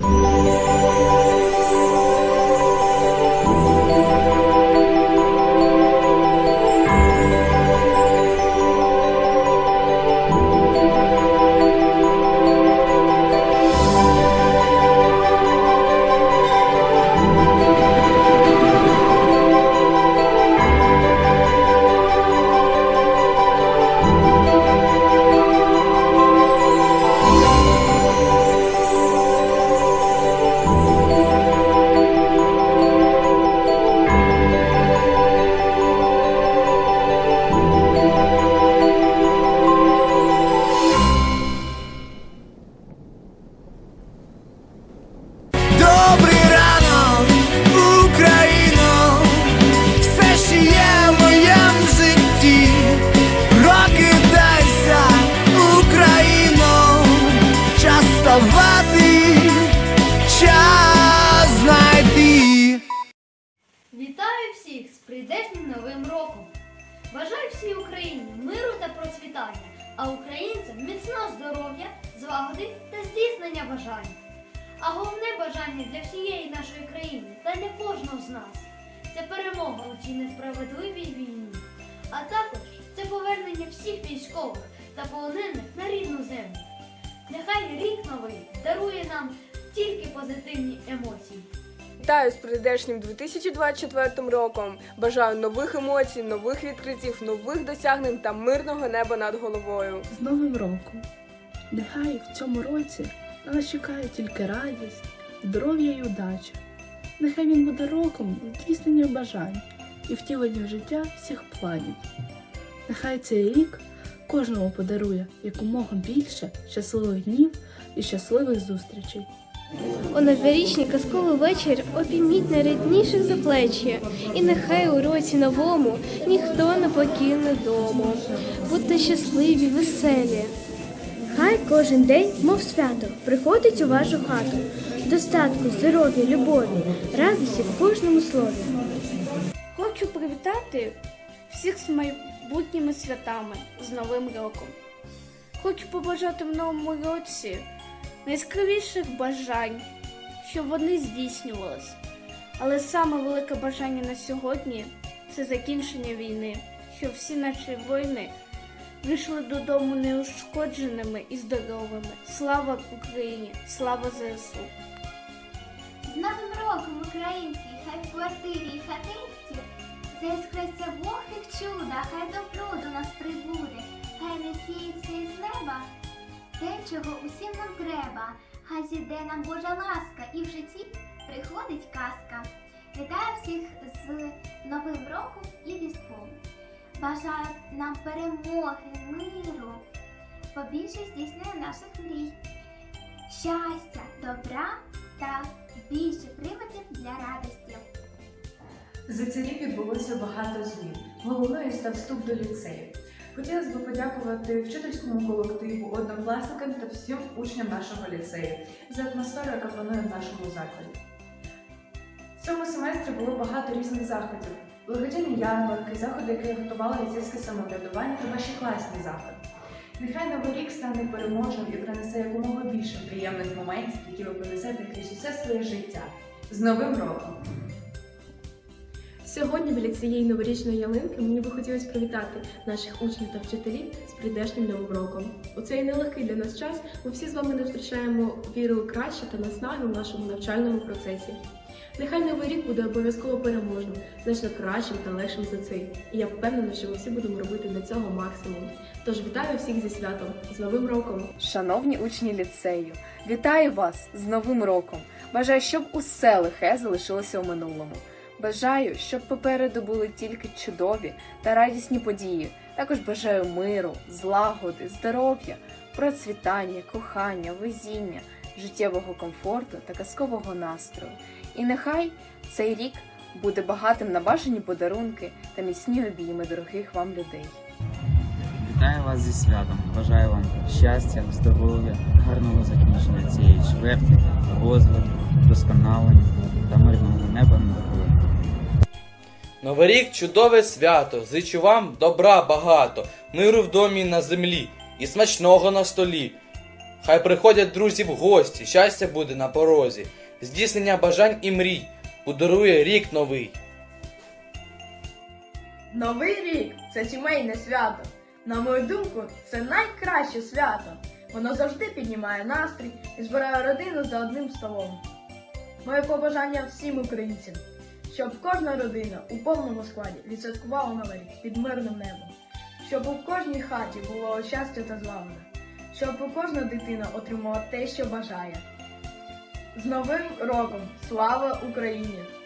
Música прийдешнім новим роком! Бажаю всій Україні миру та процвітання, а українцям міцного здоров'я, злагоди та здійснення бажань. А головне бажання для всієї нашої країни та для кожного з нас це перемога у цій несправедливій війні, а також це повернення всіх військових та полонених на рідну землю. Нехай рік новий дарує нам тільки позитивні емоції. Вітаю з прийдешнім 2024 роком. Бажаю нових емоцій, нових відкриттів, нових досягнень та мирного неба над головою. з Новим роком! Нехай в цьому році на нас чекає тільки радість, здоров'я і удача. Нехай він буде роком здійснення бажань і втілення в життя всіх планів. Нехай цей рік кожному подарує якомога більше щасливих днів і щасливих зустрічей. У новорічний казковий вечір обійміть найрідніших за плечі, і нехай у році новому ніхто не покине дому. Будьте щасливі, веселі. Хай кожен день, мов свято, приходить у вашу хату. Достатку, здоров'я, любові, радості в кожному слові. Хочу привітати всіх з майбутніми святами з Новим роком. Хочу побажати в новому році найскравіших бажань, щоб вони здійснювались. Але саме велике бажання на сьогодні це закінчення війни, щоб всі наші воїни вийшли додому неушкодженими і здоровими. Слава Україні! Слава ЗСУ! З Новим роком український, хай в квартирі і хатинці заіскриться вогник чуда, хай до нас прибуде, хай не сіється із неба те, чого усім нам треба, хай зійде нам Божа ласка, і в житті приходить казка. Вітаю всіх з Новим роком і Різдвом. Бажаю нам перемоги, миру, побільше здійснення наших мрій, щастя, добра та більше приводів для радості. За цей рік відбулося багато змін. Головною став вступ до ліцею. Хотілося б подякувати вчительському колективу, однокласникам та всім учням нашого ліцею за атмосферу, яка панує в нашому закладі. В цьому семестрі було багато різних заходів. Благодійні ярмарки, заходи, які готували ліцейське самоврядування та наші класні заходи. Нехай новий рік стане переможним і принесе якомога більше приємних моментів, які ви понесете крізь усе своє життя. З Новим роком! Сьогодні біля цієї новорічної ялинки мені би хотілося привітати наших учнів та вчителів з прийдешнім новим роком. У цей нелегкий для нас час ми всі з вами не втрачаємо віри у краще та наснаги в нашому навчальному процесі. Нехай новий рік буде обов'язково переможним, значно кращим та легшим за цей. І я впевнена, що ми всі будемо робити для цього максимум. Тож вітаю всіх зі святом, з Новим роком! Шановні учні ліцею, вітаю вас з Новим роком! Бажаю, щоб усе лихе залишилося у минулому. Бажаю, щоб попереду були тільки чудові та радісні події. Також бажаю миру, злагоди, здоров'я, процвітання, кохання, везіння, життєвого комфорту та казкового настрою. І нехай цей рік буде багатим на бажані подарунки та міцні обійми дорогих вам людей. Вітаю вас зі святом. Бажаю вам щастя, здоров'я, гарного закінчення цієї чверті, розвитку, досконалення та мирного неба над головою. Новий рік чудове свято. Зичу вам добра багато, миру в домі на землі, і смачного на столі. Хай приходять друзі в гості, щастя буде на порозі, здійснення бажань і мрій, подарує рік новий. Новий рік це сімейне свято. На мою думку, це найкраще свято. Воно завжди піднімає настрій і збирає родину за одним столом. Моє побажання всім українцям, щоб кожна родина у повному складі відсвяткувала новий рік під мирним небом, щоб у кожній хаті було щастя та злагода, щоб у кожна дитина отримала те, що бажає. З Новим роком! Слава Україні!